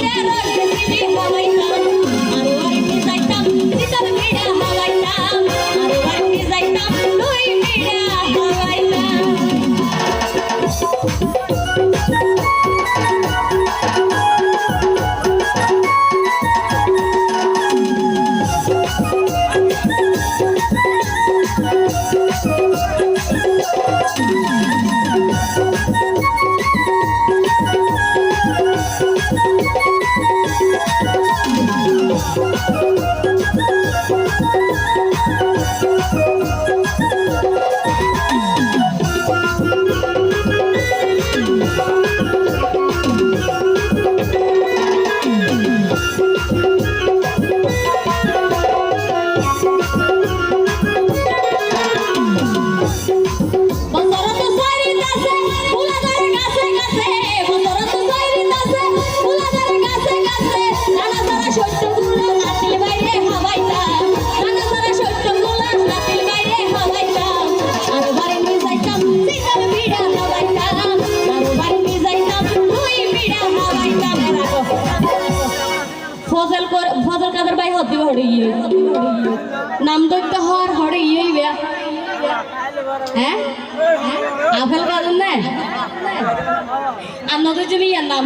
Yeah, yeah, yeah. Oh, ইয়ে নাম দৈত্য হওয়ার হরে ইয়ে। বেয়া হ্যাঁ? আফেল গাজন না আপনাদের জমি ইয়ার নাম?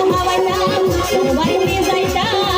তোমার নাম বাড়িতে যাইতাম